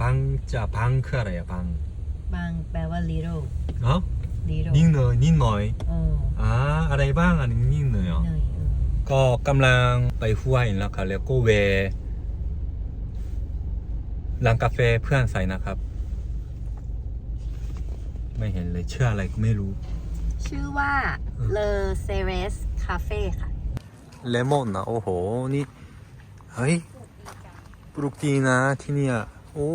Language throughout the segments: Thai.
บังจะบังคืออะไรอะบังบางแปลว่า little เนาะ little นิดหน่อยนิดหน่อยโอ้อ่าอะไรบ้างอันนี้นิดหน่อยเหรอหน่อยเออก็กำลังไปห้วยแล้วครับแล้วก็เวะร้านกาแฟเพื่อนใส่นะครับ ไม่เห็นเลยเชื่ออะไรก็ไม่รู้ ชื่อว่า Le Ceres Cafe ค่ะ เลมอนนะโอ้โห นี่ เฮ้ยปลูกดีนะที่เนี่ย โอ้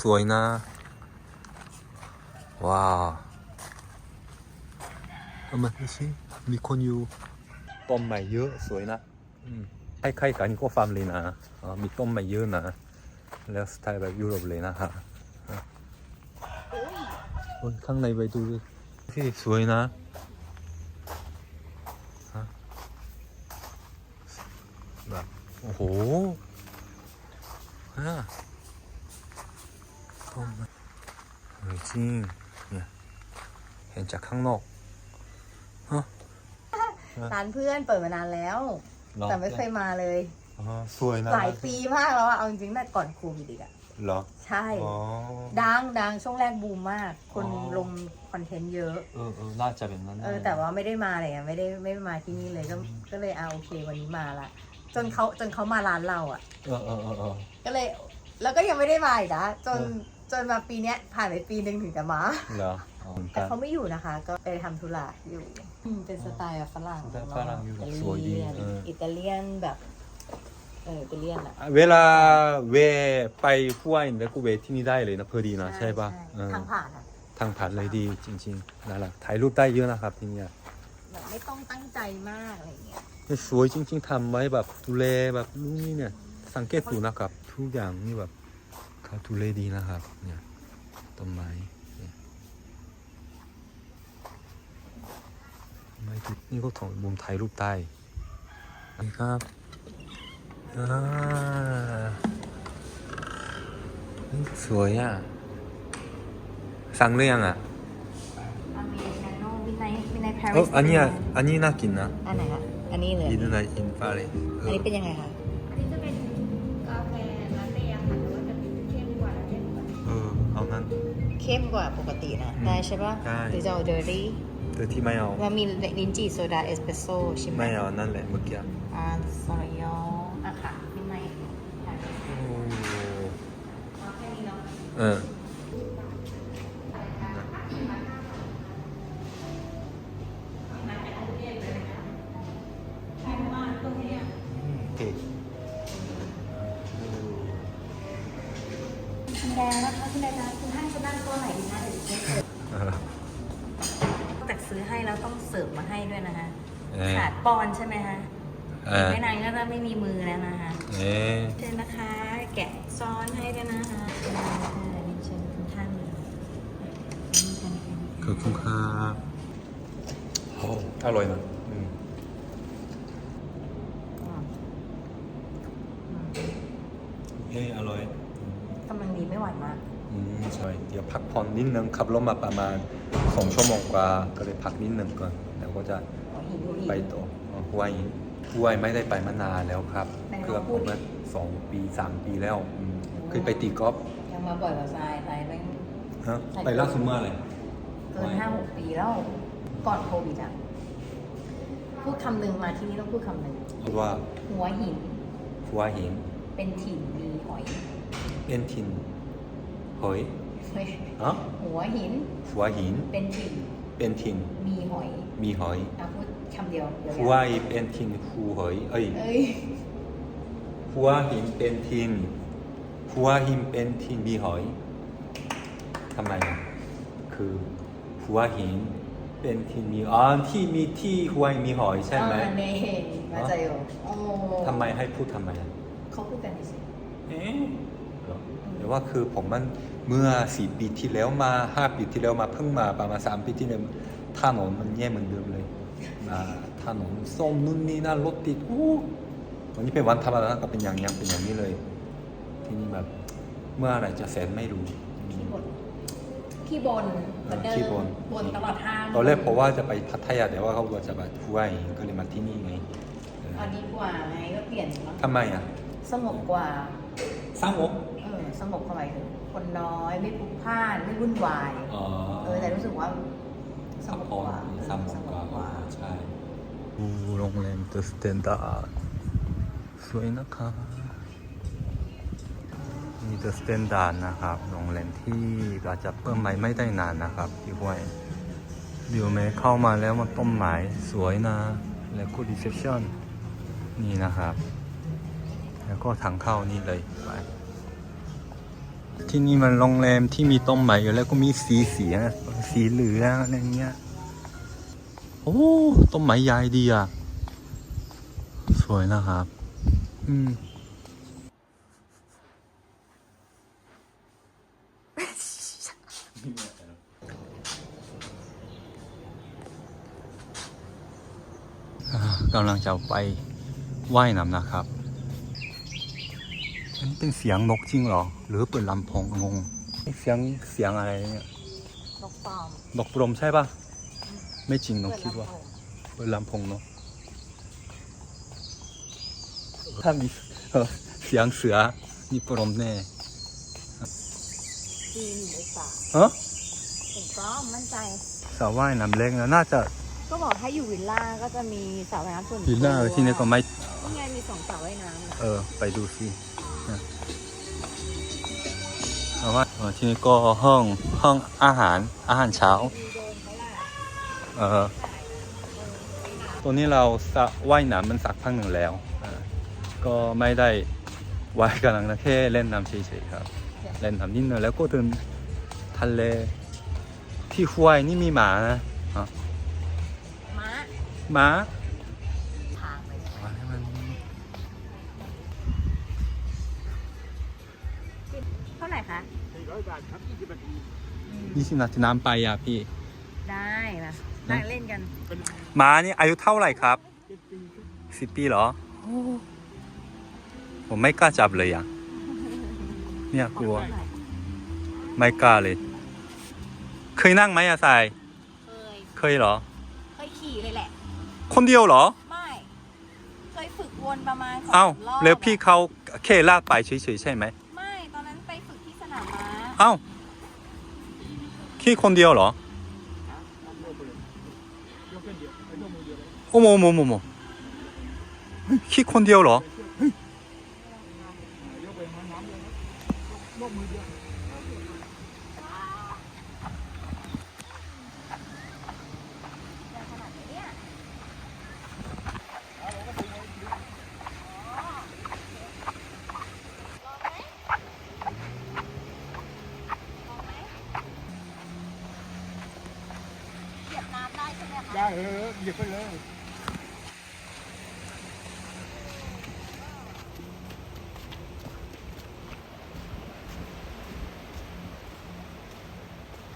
สวยนะ ว้าวเอามาดูสิมีคนอยู่ต้นไม้เยอะสวยนะคล้ายๆกันก็ฟาร์มเลยนะมีต้นไม้เยอะนะ แล้วสไตล์แบบยุโรปเลยนะฮะข้างในไปดูที่สวยนะแบบโอ้โหฮะต้ม เฮ้ยจริงเนี่ยเห็นจากข้างนอกร้านเพื่อนเปิดมานานแล้ว หรอ แต่ไม่เคยมาเลย อ๋อสวยนะหลายปีมากแล้วอะเอาจริงๆแต่ก่อนโควิดอีกอะเหรอใช่ อ๋อ ดังดังช่วงแรกบูมมาก คนอ๋อ ลงคอนเทนต์เยอะ เออเออน่าจะเป็นนั้นเออแต่ว่าไม่ได้มาเลยอะไม่ได้ไม่ได้มาที่นี่เลยก็ก็เลยเอาโอเควันนี้มาละจนเขาจนเขามาร้านเราอะเออเออเออเออ ก็เลย แล้วก็ยังไม่ได้มาอีกนะจนเออ จนมาปีเนี้ยผ่านไปปีหนึ่งถึงจะมา เหรออ๋อเหมือนแต่กันเขาไม่อยู่นะคะ ก็ไปทำธุระอยู่อืมเป็นสไตล์แบบฝรั่งสไตล์ฝรั่งอยู่อิตาสวยดีเลียนเอออิอิตาเลียนแบบ เอออิตาเลียนอะ เวลาเวไปห้วยแล้วก็เวที่นี่ได้เลยนะเพอดีนะใช่ปะเออทางผ่านอะทางผ่านเลยดีจริงๆนั่นแหละถ่ายรูปได้เยอะนะครับที่เนี่ยแบบไม่ต้องตั้งใจมากอะไรเงี้ยเนี่ยสวยจริง ๆทำไว้แบบดูแลแบบนู่นนี่เนี่ยสังเกตดูนะครับทุกอย่างนี่แบบ เขาดูแลดีนะครับ เนี่ยต้นไม้เนี่ยไม่ติดนี่ก็ถองมุมถ่ายรูปได้นี่ครับอ่านี่สวยอะ สั่งหรือยังอะอเมริกาโน่วินัยวินัยปาเอรีอสอันเนี้ยอันนี้น่ากินนะ อันไหนคะ อันนี้เลยอินไนอินฟาเรสเออันอนี้เป็นยังไงคะอันนี้จะ เข้มกว่าปกตินะอืมได้ใช่ปะได้ หรือจะเอาเดอร์ดี้แต่ที่ไม่เอามันมีลิ้นจี่โซดาเอสเปรสโซ่ใช่ไหมไม่เอา นั่นแหละเมื่อกี้อ่าสอรี่อะค่ะวินัยโอ้เอาแค่นี้เนาะ เออโอ ป้อนใช่ไหมคะเออไม่นานก็จะไม่มีมือแล้วนะคะเอ๊ะเชิญนะคะ แกะซ้อนให้ด้วยนะคะเชิญค่ะเรียนเชิญทุกท่านเลยขอบคุณครับโอ้อร่อยนะอืมเฮ้อร่อยกำลังดีไม่หวานมากอืมใช่เดี๋ยวพักผ่อนนิดนึงขับรถมาประมาณสองชั่วโมงกว่าก็เลยพักนิดนึงก่อนแล้วก็จะหัวหินหัวหินไปต่อ อ๋อห้วยห้วยไม่ได้ไปมานานแล้วครับ ไหนลองเกือบพูปดระดิมาณสองปีสามปีแล้วอืมเคยไปตีกอล์ฟยังมาบ่อยกว่าทรายทรายไปฮะไปล่าสุดเมื่อไหร่เกินห้าหกปีแล้ว ก่อนโควิดอะ พูดคำหนึ่งมาที่นี่ต้องพูดคำหนึ่งว่าหัวหินหัวหินเป็นถิ่นมีหอย เอ็นทินหอยเฮ้ยอ๋อหัวหินหัวหินเป็นถิ่นเป็นทินมีหอย มีหอย อะพูด คำเดียวเดี๋ยวหัวหินเป็นทินหูหอยเอ้ยเอ้ยหัวหินเป็นทินหัวหินเป็นทินมีหอยทำไมอะคือหัวหินเป็นทินมีอ๋อที่มีที่หัวหินมีหอยใช่ไหม อ่าเน่มาใจโอโอ้ทำไมให้พูดทำไมอะเขาพูดกันสิ เอ๊ะเหรอหรือว่าคือผมมันเมื่อสี่ปีที่แล้วมาห้าปีที่แล้วมาเพิ่งมาประมาณสามปีที่แล้วถนนมันแย่เหมือนเดิมเลยอ่า ถนนส้มนู่นนี่นั่นรถติดอู้วันนี้เป็นวันธรรมดาก็เป็นอย่างยังเป็นอย่างนี้เลย ที่นี่แบบเมื่อไหรจะเสร็จไม่รู้พี่บนพี่บนเหมือนเดิมขี้บ่นบนตลอดทางตอนแรกเพราะว่าจะไปพัทยาแต่ว่าเขาบอกจะไปห้วยก็เลยมาที่นี่ไงเออเอาดีกว่าไงก็เปลี่ยนเนาะทำไมอะสงบกว่าสร้างงบเออสงบเข้าไปถึงคนน้อยไม่พลุกพล่านไม่วุ่นวายอ๋อเออแต่รู้สึกว่า สสังบบพอว่าสามเออกว่าใช่ดูโรงแรมเดอะสแตนดาร์ดสวยนะคะนี่เดอะสแตนดาร์ดนะครับโรงแรมที่อาจจะเปิดใหม่ไม่ได้นานนะครับพี่ห้วยวิวเมเข้ามาแล้วมันต้นไม้สวยนะ แล้วก็รีเซพชันนี่นะครับ แล้วก็ทางเข้านี่เลยไป ที่นี่มันโรงแรมที่มีต้นไม้อยู่แล้วก็มีสีเสียสีเหลืองอะไรเงี้ย โอ้ต้นไม้ใหญ่ดีอะ สวยนะครับ อืมอ่ากำลังจะไปว่ายน้ำนะครับ อันนี้เป็นเสียงนกจริงเหรอ หรือเปิดลำโพงงงเสียงเสียงอะไรเนี่ยนกปลอมนกปลอมใช่ปะไม่จริงนกคิดว่าเปิดลำโพงเนาะถ้ามีเอ่อเสียงเสือนี่ปลอมแน่จีนหรือสาเฮ้อเป็นปลอมมั่นใจสระว่ายน้ำเล็กนะน่าจะก็บอกให้อยู่วิลล่าก็จะมีสระว่ายน้ำส่วนตัววิลล่าที่นี่ก็ไม่นี่ไงมีสองสระว่ายน้ำนะเออ ไปดูสินะ แต่ว่าเออที่นี่ก็ห้องห้องอาหารอาหารเช้ามีโดนเขาล่ะเออตัวนี้เราสระว่ายน้ำมันสักพักหนึ่งแล้วอ่าก็ไม่ได้ว่ายกำลังนะแค่เล่นน้ำเฉยๆครับ เล่นน้ำนิดหน่อยแล้วก็เดินทะเลที่ห้วยนี่มีหมานะฮะม้าหมา เท่าไหร่คะยี่สิบนาทีน้ำไปอะพี่ ได้มานั่งเล่นกันหมานี่อายุเท่าไหร่ครับสิบปีเหรอโอ้ผมไม่กล้าจับเลยอะ เนี่ยกลัว ไม่กล้าเลย เคยนั่งไหมอะทราย เคย เคยเหรอ เคยขี่เลยแหละ คนเดียวเหรอ ไม่ เคยฝึกวนประมาณสองเอ้าสามรอบแล้วพี่เขาแค่ลากไปเฉยๆใช่ไหม เอ้าขี่คนเดียวเหรอโอ้โมโมโมโมขี่คนเดียวเหรอ ขนาดไหนเนี่ยเหยียบน้ำได้ใช่ไหมคะ ได้เออ หยิบไปเลย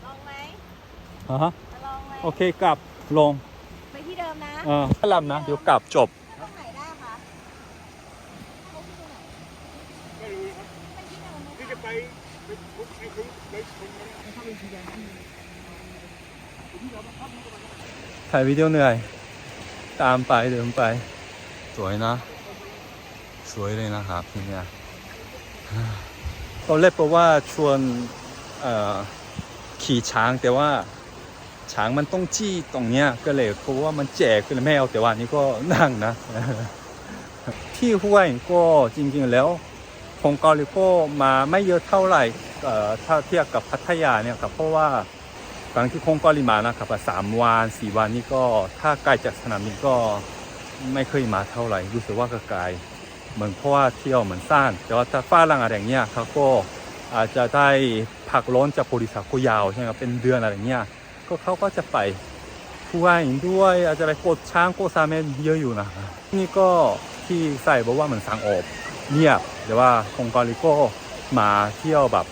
ลองไหมอ่าฮะจะลองไหมโอเคกลับลง ไปที่เดิมนะ เออถ้าลำนะ เดี๋ยวกลับจบ ตรงไหนได้คะไปที่ตรงไหน ไม่รู้ครับ ไปที่เดิมไหม ที่จะไปไปคุกไปคุกไปคุกไปเข้าไปทีเดียว ถ่ายวิดีโอเหนื่อย ตามไปเดินไป สวยนะ สวยเลยนะครับที่เนี่ยตอนแรกบอกว่าชวนเอ่อขี่ช้างแต่ว่าช้างมันต้องจี้ตรงเนี้ยก็เลยเพราะว่ามันแจกก็เลยไม่เอาแต่ว่านี่ก็นั่งนะ ที่ห้วยก็จริงๆแล้วของเกาหลีก็มาไม่เยอะเท่าไหร่เอ่อถ้าเทียบกับพัทยาเนี่ยครับเพราะว่า ครั้งที่คงกาหลีมานะครับสามวันสี่วันนี้ก็ถ้าไกลจากสนามบินก็ไม่เคยมาเท่าไหร่รู้สึกว่าก็ไกลเหมือนเพราะว่าเที่ยวเหมือนสั้นแต่ว่าถ้าฟ้ารังอะไรอย่างเงี้ยเขาก็อาจจะได้พักร้อนจากบริษักยาวใช่ไหมครับเป็นเดือนอะไรเงี้ยก็เขาก็จะไปผู้ว่าอีกด้วยอาจจะไปกดช้างโกซาเมนเยอะอยู่นะนี่ก็ที่ใส่บอกว่าเหมือนสังอบเงียบแต่ว่าคงกาหลีก็มาเที่ยวแบบ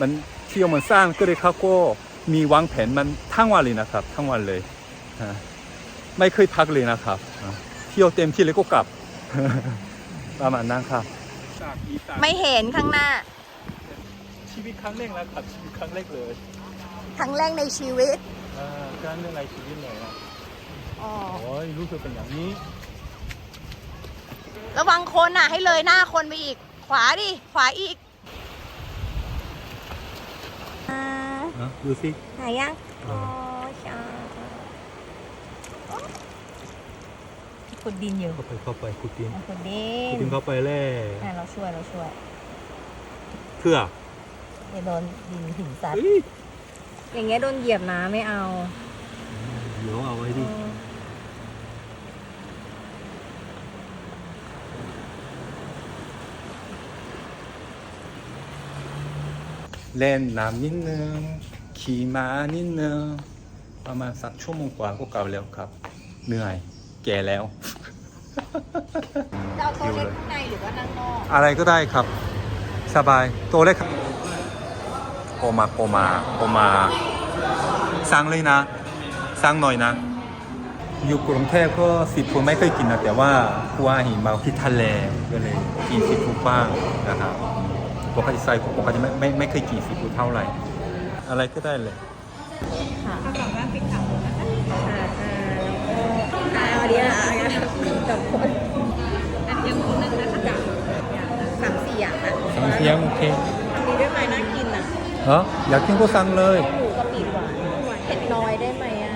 มันเที่ยวมันสร้างก็เลยเขาก็ มีวางแผนมันทั้งวันเลยนะครับ ทั้งวันเลยฮะไม่เคยพักเลยนะครับอะเที่ยวเต็มที่เลยก็กลับ ประมาณนั้นครับไม่เห็นข้างหน้า ชีวิตครั้งแรกแล้วครับชีวิตครั้งแรกเลยครั้งแรกในชีวิตอ่าครั้งแรกในชีวิตเลยนะอ๋อโอ้ยรู้สึกเป็นอย่างนี้ ระวังคนอะให้เลยหน้าคนไปอีก ขวาดิขวาอีก นะดูสิหายยังอ๋อชาขุดดินอยู่เข้าไปเข้าไปขุดดินขุดดิขุดนดินเข้าไปแล่อะเราช่วยเราช่วยเพื่อเดี๋ยวโดนดินหินซัดเฮ้ยอย่างเงี้ยโดนเหยียบนะไม่เอาเดี๋ยวเอาไว้ดิ เล่นน้ำนิดนึงขี่ม้านิดนึงประมาณสักชั่วโมงกว่าก็กลับแล้วครับ เหนื่อยแก่แล้วจะเอาโต๊ะเล็กข้างในหรือว่านั่งนอกอะไรก็ได้ครับ สบายตัวเล็กครับโอมาโอมาโอมาสั่งเลยนะสั่งหน่อยนะ อยู่กรุงเทพก็ซีฟู้ดไม่เคยกินนะแต่ว่าครัวหินมาที่ทะเลก็เลยกินซีฟู้ดบ้างนะครับ ปกติใส่ปกติไม่ไม่ไม่เคยกินซีฟู้ดเท่าไหร่ อะไรก็ได้เลยค่ะเขาบอกว่าปิดขับนะคะอ่าอ่าแล้วก็อ่าวันนี้อะกับคนอันเดียวคนนึงนะคะจ้ะสามสี่อย่างอะสามเสียงโอเคมีด้วยไหมน่ากินอะเนาะอยากกินก็สั่งเลย หมูกะปิหวานเผ็ดน้อยได้ไหมอะ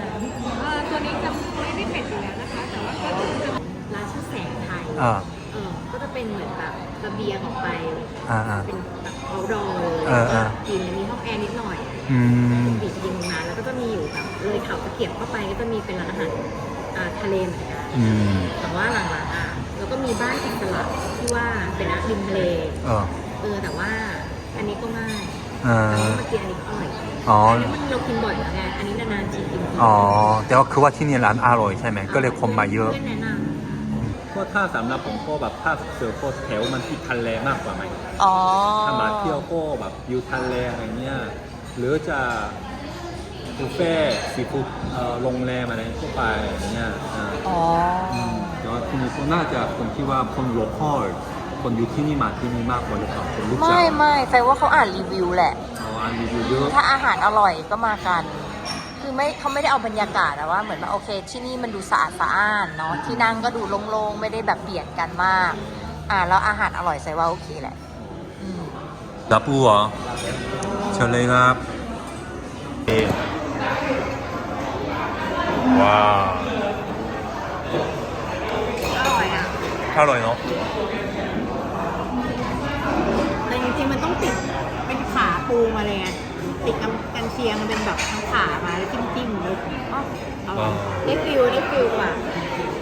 เอ่อตัวนี้จะไม่ได้เผ็ดอยู่แล้วนะคะ แต่ว่าก็จะร้านชื่อแสงไทยอ่า ระเบียงออกไป อ่าอ่า เป็นแบบเอาดอเออเออ กินมีห้องแอร์นิดหน่อยอืมบีบยิงลงมาแล้วก็จะมีอยู่แบบเลยเขาตะเกียบเข้าไปก็จะมีเป็นร้านอาหารอ่าทะเลเหมือนกันอืม แต่ว่าหลังๆอะแล้วก็มีบ้านอิสระที่ว่าเป็นร้านริมทะเลเออเออแต่ว่าอันนี้ก็ไม่อ่าอันนี้เมื่อกี้อันนี้ก็อร่อยอ๋อ อันนี้มันเรากินบ่อยแล้วไงอันนี้นานๆทีกินทีอ๋อ แต่ว่าคือว่าที่นี่ร้านอร่อยใช่ไหม ก็เลยคนมาเยอะเพื่อนแนะน ก็ถ้าสำหรับผมก็แบบถ้าเสือโคแถวมันที่ทะเลมากกว่าไหมำอ๋อถ้ามาเที่ยวก็แบบอยู่ทะเลอะไรเงี้ยหรือจะบุฟเฟ่ต์ซีฟู้ดเอ่อโรงแรมอะไรทั่วไปอย่างเงี้ยอ่าอ๋ออืมแต่ว่าที่นี่ก็น่าจะคนที่ว่าคนโลคอลคนอยู่ที่นี่มาที่นี่มากกว่าหรือเปล่าคนรู้จักไม่ไม่แปลว่าเขาอ่านรีวิวแหละอ๋ออันรีวิวเยอะถ้าอาหารอร่อยก็มากัน คือไม่เขาไม่ได้เอาบรรยากาศแต่ว่าเหมือนว่าโอเค ที่นี่มันดูสะอาดสะอ้านเนาะที่นั่งก็ดูโล่งๆไม่ได้แบบเบียดกันมาก อ่าแล้วอาหารอร่อยใส่ว่าโอเคแหละอืมรับปูเหรอเชิญเลยครับว้าวอร่อยอะอร่อยเนาะแต่จริงๆมันต้องติดเป็นขาปูมาเลยไง ติดกันกันเชียงเป็นแบบทั้งขามาแล้วจิ้มจิ้มๆเลยอ๋ออร่อยได้ฟิลได้ฟิลกว่า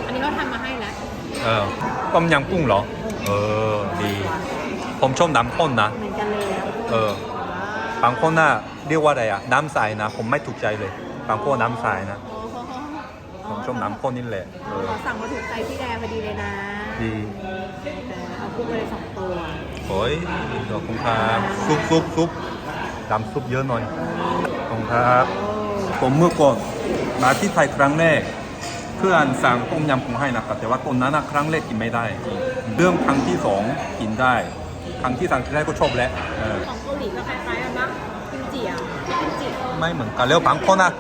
อันนี้เขาทำมาให้แล้วเออต้มยำกุ้งเหรอ เออ ดี ผมชอบน้ำข้นนะ เหมือนกันเลยนะเออ บางคนน่ะเรียกว่าอะไรอะน้ำใสนะ ผมไม่ถูกใจเลย บางคนน้ำใสนะ ผมชอบน้ำข้นนี่แหละ เออ ขอสั่งมาถูกใจพี่แดงพอดีเลยนะดีเออเอากุ้งไปเลยสองตัว โอ้ยขอบคุณครับซุปซุปซุป น้ำซุปเยอะหน่อยขอบคุณครับ ผมเมื่อก่อนมาที่ไทยครั้งแรก เพื่อนสั่งต้มยำกุ้งให้นะครับ แต่ว่าตอนนั้นนะครั้งแรกกินไม่ได้ เรื่องครั้งที่สองกินได้ ครั้งที่สามที่ได้ก็ชอบแล้วเออของเกาหลีก็คล้ายๆกันนะกิมจิอะกิมจิไม่เหมือนกันแล้วบางคนนะ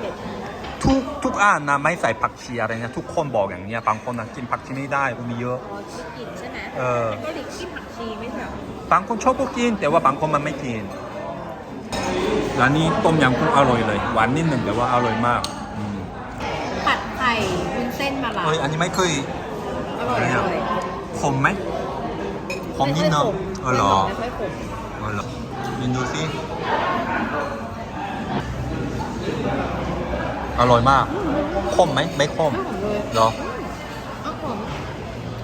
ทุกทุกอ่านนะไม่ใส่ผักชีอะไรเนี่ยทุกคนบอกอย่างเนี้ยบางคนนะกินผักชีไม่ได้ก็มีเยอะอ๋อชีกินใช่ไหมเออเกาหลีกินผักชีไม่ใช่เหรอบางคนชอบก็กิน แต่ว่าบางคนมันไม่กิน ร้านนี้ต้มยำกุ้งอร่อยเลย หวานนิดหนึ่งแต่ว่าอร่อยมากอืมผัดไข่วุ้นเส้นมาละเฮ้ยอันนี้ไม่เคย อร่อยอร่อยขมไหมขมนิดหนึงเออเหรอไม่ค่อยขมเออเหรอกินดูสิอร่อยมากขมไหมไม่ขมไม่ขมเลยเหรอเอาขม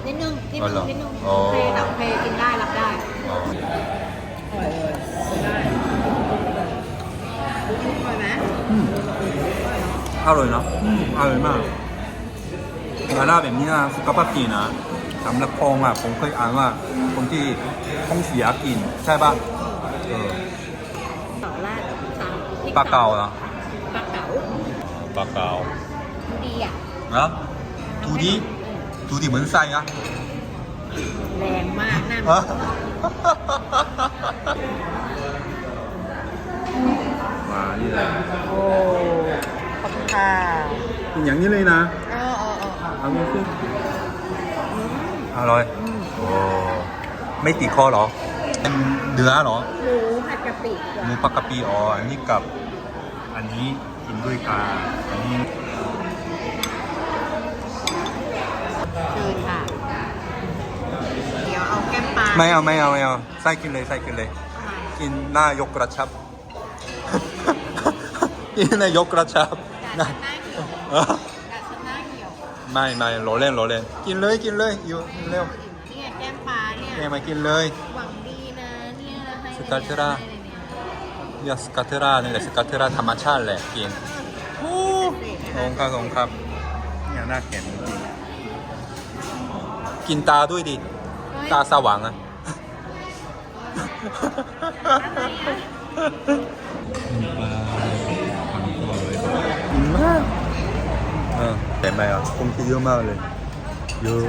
นิดนึงนิดอ๋อนึเหรองนิดนึงอ๋อเพลหนักเพลกินได้รับได้อ๋ออร่อยเลยได้อ ร่อยไหมอืมอร่อยนะอืมอร่อยมากร้านแบบนี้นะสุขภาพดีนะสำหรับคองอะผมเคยอ่านว่า คนที่ท้องเสียกิน ใช่ปะเออต่อราดสามพริปลาเก๋าเหรอปลาเก๋าปลาเก๋าดีอะนะดูดิดูดิเหมือนไส้อะแรงมากหน้าฮะมา นี่แหละโอ้ขอบคุณค่ะเป็นอย่างนี้เลยนะเออเออเออเอาดูสิอร่อยโอ้ไม่ติดคอเหรอเป็นเนื้อเหรอหมูผัดกะปิหมูปลากระปีอ๋ออันนี้กับ อันนี้กินด้วยกันอันนี้คือค่ะ เดี๋ยวเอาแก้มปลาไม่เอาไม่เอาไม่เอาไส้กินเลยไส้กินเลย กินหน้ายกกระชับกิ นหน้ายกกระชับดันะดหน้าเหี่ยวเออดัดหน้าเหี่ยวไม่ไม่รอเล่นรอเล่น กินเลยกินเลยอยู่เร็วนี่ไงแก้มปลาเนี่ยเนี่ยมากินเลย หวังดีนะเนี่ยให้สกัดเทราให้เลยเนี่ยยาสกัตเทรานี่แหละสกัตเทราธรรมชาติแหละกินขอบคุณครับขอบคุณครับเนี่ยน่าเข็นจริงกินตาด้วยดิ ตาสว่างอะ มากเออเห็นไหมอะคนที่เยอะมากเลยเยอะ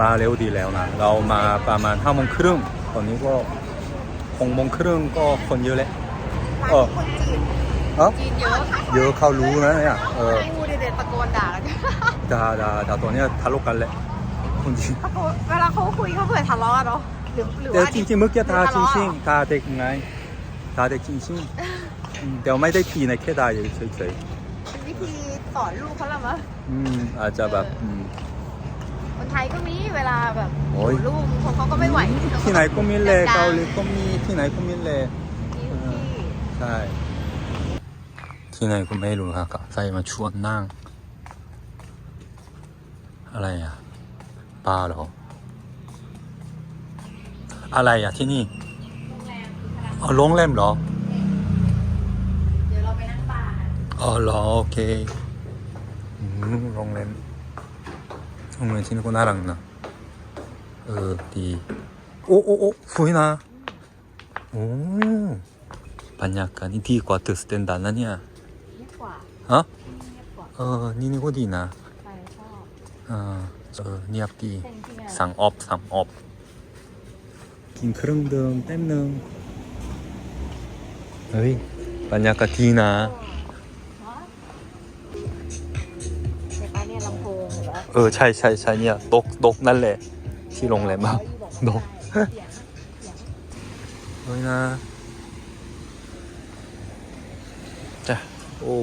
มาเร็วดีแล้วนะเรามาประมาณห้าโมงครึ่งตอนนี้ก็หกโมงครึ่งก็คนเยอะแล้วเออคนจีนเอ้าจีนเยอะเยอะเขารู้นะเนี่ยเออพูดเด็ดๆตะโกนด่าแล้วกันด่าด่าด่าตัวเนี้ยทะเลาะกันแหละคนจีนเวลาเขาคุยเขาเผื่อทะเลาะอะเนาะหรือหรือแต่ว่าจริงๆเมื่อกี้ทาจทะเลาะริงๆทาเด็กไงทาเด็กจริงๆอืมแต่ไม่ได้ทีในแค่ด่าเฉยๆเป็น วิธีสอนลูกเขาละมั้งอืมอาจจะแบบอืม คนไทยก็มีเวลาแบบโอ้ย ลูกเขาเขาก็ไม่ไหวที่ไหนก็มีเลยดังๆเกาหลีก็มีที่ไหนก็มีเลยมีทุกที่ใช่ที่ไหนก็ไม่รู้ครับกับใส่มาชวนนั่ง อะไรอะปลาเหรอ อะไรอะที่นี่อ๋อโรงแรมเหรอ เดี๋ยวเราไปนั่งบาร์ อ๋อเหรอโอเคอืมโรงแรมโรงแรมที่นี่ก็น่ารักนะเออดีโอ้โอ้โอ้สวยนะโอ้บรรยากาศนี่ดีกว่าตึกสแตนดาร์ดนะเนี่ยเงียบกว่าฮะเงียบกว่าเออนี่นี่ก็ดีนะใครชอบเออเออเงียบดีแต่จริงๆอะสั่งออฟสั่งออฟกินเครื่องดื่มแป๊บนึงเฮ้ยบรรยากาศดีนะ ลำโพงเห็นปะเออใช่ใช่ใช่เนี่ยตกตกนั่นแหละ ที่โรงแรมอะดกเฮ้ยนะจ้ะโอ้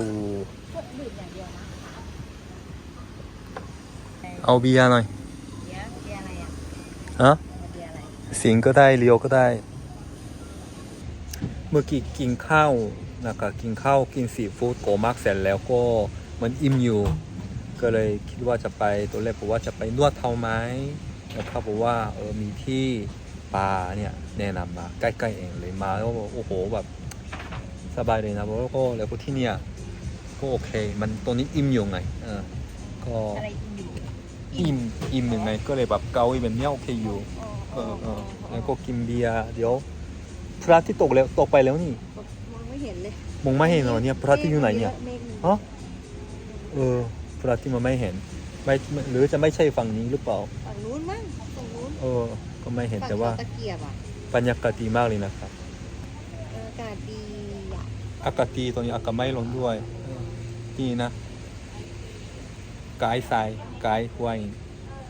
เอาเบียร์หน่อยฮะสิงก็ได้เลียวก็ได้ เมื่อกี้กินข้าวนะคะกินข้าวกินซีฟู้ดโกมากเสร็จแล้วก็มันอิ่มอยู่ ก็เลยคิดว่าจะไปตัวแรกบอกว่าจะไปนวดเท้าไหมแล้วเขาบอกว่าเออมีที่ปลาเนี่ยแนะนำมาใกล้ๆเองเลยมาแล้วก็บอกโอ้โหแบบสบายเลยนะแล้วก็แล้วก็ที่เนี่ยก็โอเค มันตัวนี้อิ่มอยู่ไงเออก็อะไรอินดีอิ่มอิ่มยังไงก็เลยแบบเกาอีแบบเนี้ยโอเคอยู่เออเออแล้วก็กินเบียร์เดี๋ยวพระอาที่ตกแล้วตกไปแล้วนี่มองไม่เห็นเลยมองไม่เห็นเหรอเนี่ยพระอาที่อยู่ไหนเนี่ยเมฆมีฮะเออ พระอาที่มันไม่เห็นไม่ไม่หรือจะไม่ใช่ฝั่งนี้หรือเปล่าฝั่งนู้นมั้งฝั่งนู้นเออก็ไม่เห็นฝั่งแต่ว่าตะเกียบอะบรรยากาศดีมากเลยนะครับเอออากาศดีอะอากาศดีตอนนี้อากาศไม่ร้อนด้วยเออดีนะกายทรายกายห้วย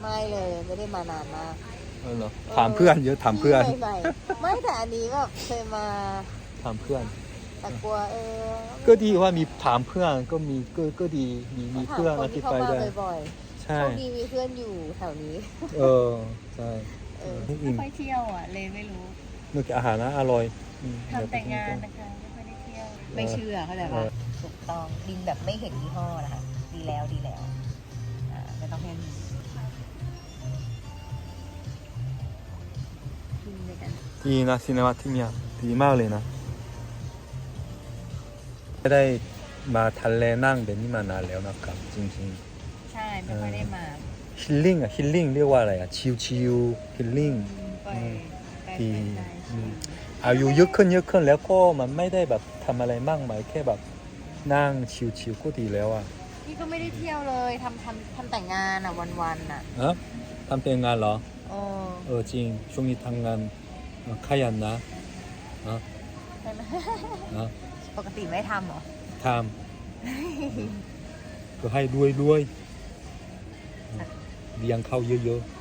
ไม่เลยไม่ได้มานานมากเออเหรอถามเพื่อนเยอะถามเพื่อน ไม่ไม่ไม่แต่อันนี้แบบเคยมาถามเพื่อน แต่กลัวเออก็ดีว่ามีถามเพื่อนก็มีก็ก็ดีมีมีถามเพื่อนคอนธิที่เขาบายมาได้บ่อยใช่ๆโชคดีมีเพื่อนอยู่แถวนี้ เออใช่เออไม่อิ่มค่อยเที่ยวอะเลยไม่รู้เมื่อกี้อาหารนะอร่อยอืมทำแต่งานนะคะไม่ค่อยได้เที่ยวไม่เชื่อเข้าใจเอปะอถูกต้องดินแบบไม่เห็นยี่ห้อนะคะดีแล้วดีแล้วอ่าไม่ต้องให้มีกินด้วยกันดีนะซีนีมาที่เนี่ยดีมากเลยนะ ไม่ได้มาทะเลนั่งแบบนี้มานานแล้วนะครับ จริงใช่ไม่ค่อยได้มาๆ ฮิลลิ่งอะฮิลลิ่งเรียกว่าอะไรอะชิลชิลฮิลลิ่งไปไปดี ไปอืมอายุเยอะขึ้นเยอะขึ้นแล้วก็มันไม่ได้แบบทำอะไรมากมายแค่แบบนั่งชิลๆก็ดีแล้วอะนี่ก็ไม่ได้เที่ยวเลยทำทำทำแต่งงานอะวันๆอะฮะทำเป็นงานเหรอ โอ้เออจริง ช่วงนี้ทำงานเออขยันนะนะใช่ไหมนะ ปกติไม่ทำเหรอ ทำก็ให้รวยรวยเลี้ยงเข้าเยอะๆ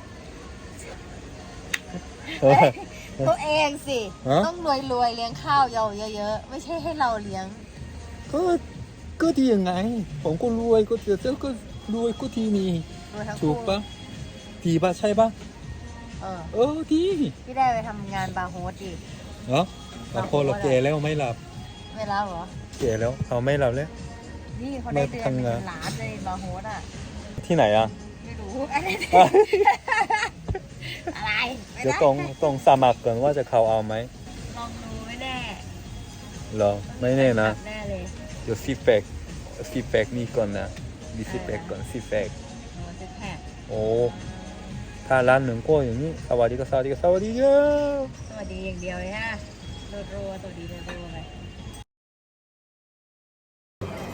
เออตัวเองสิฮะต้องรวยรวยๆเลี้ยงข้าวเยอะเยอะๆ ไม่ใช่ให้เราเลี้ยง ก็ ก็ดียังไง ผมก็รวยก็เจอเจ้าก็รวยก็ทีนี้รวยทั้งถูคู่กปะดีปะใช่ปะเออ เออดีพี่ได้ไปทำงานบาร์โฮสดิเนาะแต่พอเราแก่แล้วไม่หลับ ไม่รับเหรอแก่แล้วเขาไม่หลับแล้วนี่เขาได้เดือนหมาทำงานึ่นงล้านเลยบาร์โฮสอะ ที่ไหนอะ ไม่รู้อะไรอะไรไม่เดี๋ยวได้ต้องต้องสมัครก่อนว่าจะเขาเอาไหมลองดูไม่แน่เหรอไม่แน่นะแน่เลยเดี๋ยวฟีดแบ็กฟีดแบ็กนี่ก่อนนะมีฟีดแบ็กก่อนฟีดแบ็กโน้ตซิกแพคโอ้ถ้าร้านหนึ่งก็อย่างนี้สวัสดีก็สวัสดีก็สวัสดีครับสวัสดีอย่างเดียวเลยฮะรัวๆสวัสดีรัวๆเลย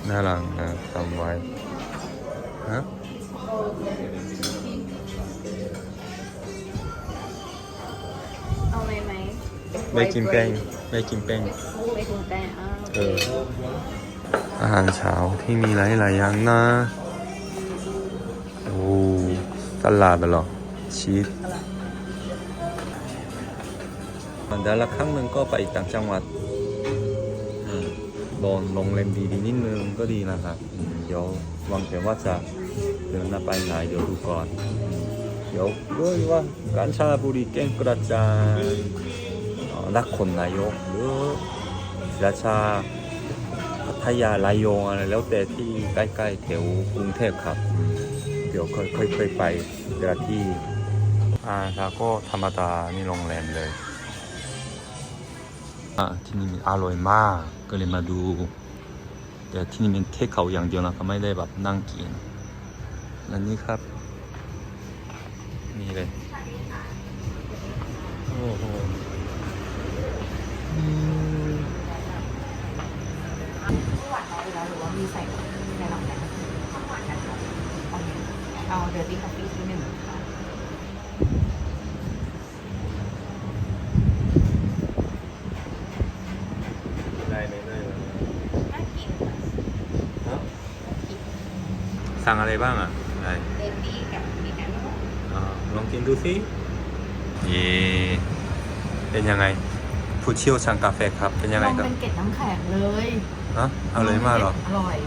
น่ารักนะทำไว้ฮะเอาไหมไหมไม่กินแป้งไม่กินแป้งไม่ถึงแป้งอ้าวเอออาหารเช้าที่มีหลายหลายๆอย่างนะโอ้ตลาดเหรอชีสมันแต่ละครั้งหนึ่งก็ไปต่างจังหวัดอืม โดนโรงแรมดีๆนิดนึงก็ดีนะครับเดี๋ยววางแผนว่าจะเดินหน้าไปไหนเดี๋ยวดูก่อน เดี๋ยวด้วยว่าการชาบุรีแก้งกระจานเอ่อนนายกหรือราชาพัทยาลายองอะไรแล้วแต่ที่ใกล้ๆแถวกรุงเทพครับ เดี๋ยวค่อยค่อยๆไปแต่ละที่อ่าแล้วก็ธรรมดานี่โรงแรมเลย อ่าที่นี่อร่อยมากก็เลยมาดู แต่ที่นี่เป็นเทคเขาอย่างเดียวนะก็ไม่ได้แบบนั่งกินและนี่ครับ นี่เลยโอ้โหอืมหวานน้อยอยู่แล้วหรือว่ามีใส่ในหลอดไหนข้าวหวานกันครับเอาเนี่ยเอาเดอร์ตี้คอฟฟี่ที่หนึ่งค่ะ ได้เลยได้เลย น่ากิน สั่งอะไรบ้างอะไหนเดอร์ตี้กับมีกันอ่าลองกินดูสิเย่เป็นยังไง ผู้เชี่ยวชาญกาแฟครับ เป็นยังไงลองครับเป็นเกล็ดน้ำแข็งเลยฮะเอาเลยมากเหรอ อร่อย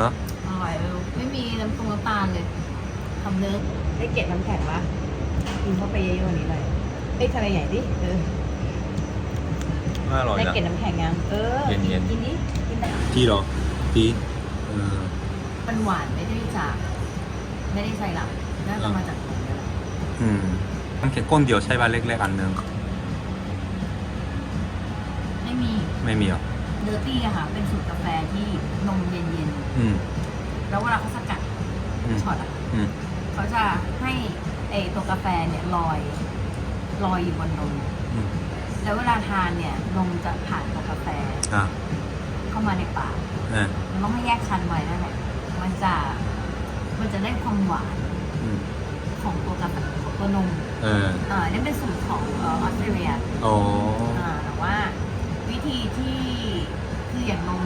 ฮะอร่อยเลยไม่มีน้ำตรงน้ำตาลเลยทำเนื้อได้เกล็ดน้ำแข็งปะกินเข้าไปเยอะๆกว่านี้หน่อยเอ้ยทำอะไรใหญ่ดิเออไม่อร่อยได้นะเกล็ดน้ำแข็งยังเออเย็นๆกินดิกินได้พี่เหรอพี่เออมันหวานไม่ได้ จาก ไม่ได้ใส่หลับน่าจะมาจากตรงนี้แหละอืมมันแค่ก้นเดียวใช่ป่ะเล็กๆอันหนึง ไม่มีไม่มีเหรอเดอร์ตี้อะค่ะ เป็นสูตรกาแฟที่นมเย็นอืมๆ แล้วเวลาเขาสกัดอืมช็อตอะอืมเขาจะให้ไอตัวกาแฟเนี่ยลอยลอยอยู่บนนม อืมแล้วเวลาทานเนี่ยนมจะผ่านตัวกาแฟอะเข้ามาในปาก เออมันต้องให้แยกชั้นไว้นั่นแหละมันจะ มันจะได้ความหวานอืมของตัวกาแฟของตัวนมเอออ่านี่เป็นสูตรของเออออสเตรเลียอ๋ออ่าแต่ว่าวิธีที่คืออย่างนม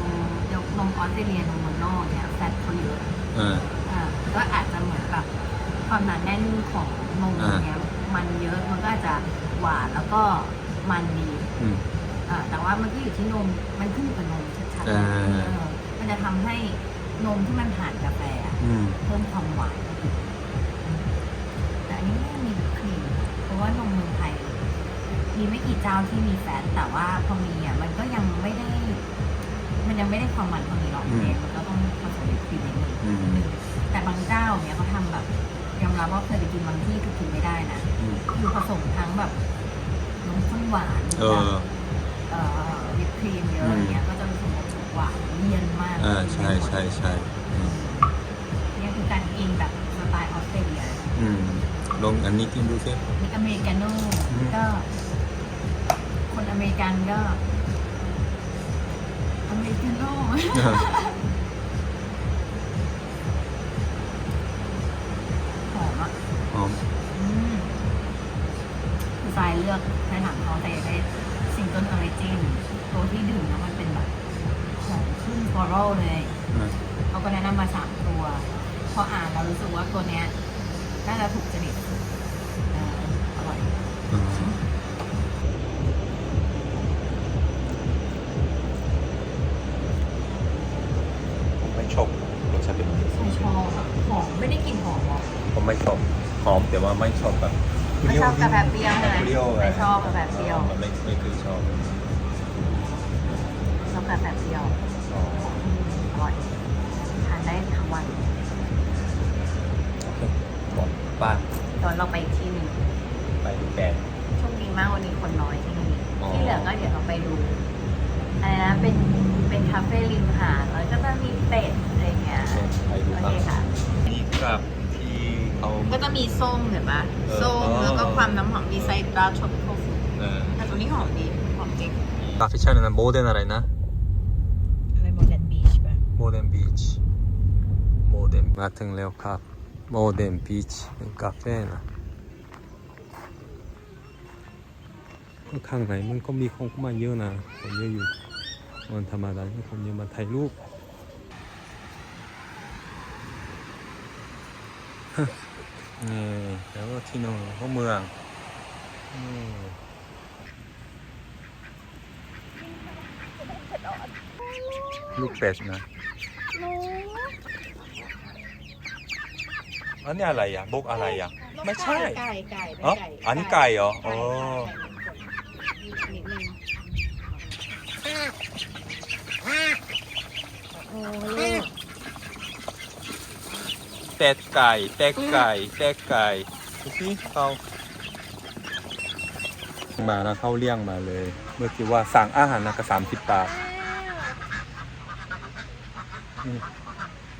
ยกนมออสเตรเลียนมเมืองนอกเนี่ยแฟตเขาเยอะเอออ่าก็อาจจะเหมือนแบบความหนาแน่นของนมอ่า เนี้ยมันเยอะมันก็อาจจะหวานแล้วก็มันดี อืม อ่าแต่ว่ามันก็อยู่ที่นม มันขึ้นอยู่กับนมชัดๆอ่า เออมันจะทำให้นมที่มันผ่านกาแฟ อะอืม เพิ่มความหวาน แต่อันนี้ไม่มีวิปครีม เพราะว่านมเมืองไทย มีไม่กี่เจ้าที่มีแฟตแต่ว่าพอมีอะมันก็ยังไม่ได้ มันยังไม่ได้ความมันเท่านี้หรอกอืม เนี่ยมันก็ต้องผสมวิปครีมนิดนึงอืมแต่บางเจ้าเนี่ยเขาทำแบบยอมรับว่าเคยไปกินบางที่คือกินไม่ได้นะ อืมคือผสมทั้งแบบนมข้นหวานเออ เอ่อวิปครีมเยอะอย่างเงี้ยก็จะผสมกับหวานเลี่ยนมากอ่าใช่ใช่ใช่ ลองอันนี้กินดูสินี่อเมริกาโน่อืมก็ คนอเมริกันก็ อเมริกาโน่หอมอะหอมอืมคือทรายเลือกในถังเขาแต่อยากได้ซิงเกิลออริจินตัวที่ดื่มแล้วมันเป็นแบบหอมขึ้นฟลอรัลเลยอะเขาก็แนะนำมาสามตัว พออ่านเรารู้สึกว่าตัวเนี้ยน่าจะถูกจริต แต่ว่าไม่ชอบแบบไม่ชอบกาแฟเปรี้ยวใช่ไหมเปรี้ยวไม่ชอบกาแฟเปรี้ยวมันไม่ไม่เคยชอบชอบกาแฟเปรี้ยวอ๋ออร่อยทานได้ทั้งวันโอเคบอกป้าตอนเราไปอีกที่หนึ่งไปดูแปดโชคดีมากวันนี้คนน้อยที่นี่อ๋อที่เหลือก็เดี๋ยวเราไปดูอะไรนะเป็นเป็นคาเฟ่ริมหาดแล้วก็จะมีเป็ดอะไรเงี้ยไปดูโอครัเคบค่ะนี่กับที่ เขาก็จะมีส้มเห็นปะเออส้มอ๋อแล้วก็ความน้ำหอมดีไซน์ดาร์ช็อปโคฟูเออแต่ตัวนี้หอมดี หอมจริงคาเฟ่ชันนั้นโมเดิร์นอะไรนะ อะไรโมเดนบีชป่ะ โมเดิร์นบีช โมเดิร์นมาถึงแล้วครับ โมเดิร์นบีชเป็นคาเฟ่นะก็ข้างในมันก็มีคนเข้ามาเยอะนะคนเยอะอยู่วันธรรมดาที่คนเยอะมาถ่ายรูป นี่แล้วก็ที่นู่นก็เมืองนี่ลูกเป็ดนะอันนี้อะไรอะบกอะไรอะ ไม่ใช่ไก่ไก่อ๋ออันนี้ไก่เหรออ๋อนิดนึงโอ้ เป็ดไก่เป็ดไก่เป็ดไก่ดูสิเขามานะเขาเลี้ยงมาเลย เมื่อกี้ว่าสั่งอาหารนะก็สามสิบบาทนี่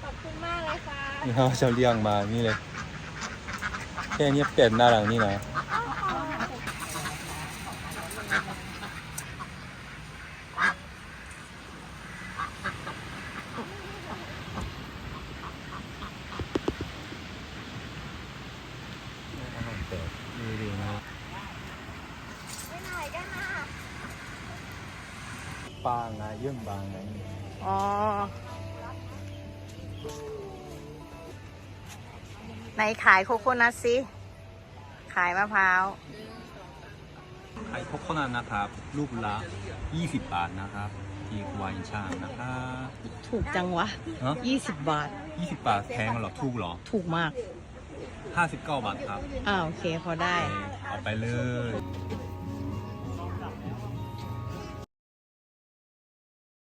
ขอบคุณมากเลยค่ะนี่เขาจะเลี้ยงมานี่เลยแค่นี้เป็ดน่ารักนี่นะอาหารเป็ดดีดีนะ ไปไหนกันนะ ปลาไงเยื่องบางไงอ๋อ ไหนขายโคโคนัทสิ ขายมะพร้าว ไข่โคโคนัทนะครับ ลูกละ 20 บาทนะครับที่วายชางนะครับถูกจังวะเนาะ20 บาท 20 บาทแพงเหรอถูกเหรอ ถูกมาก 59 บาทครับ อ่าโอเค พอได้ เอาไปเลย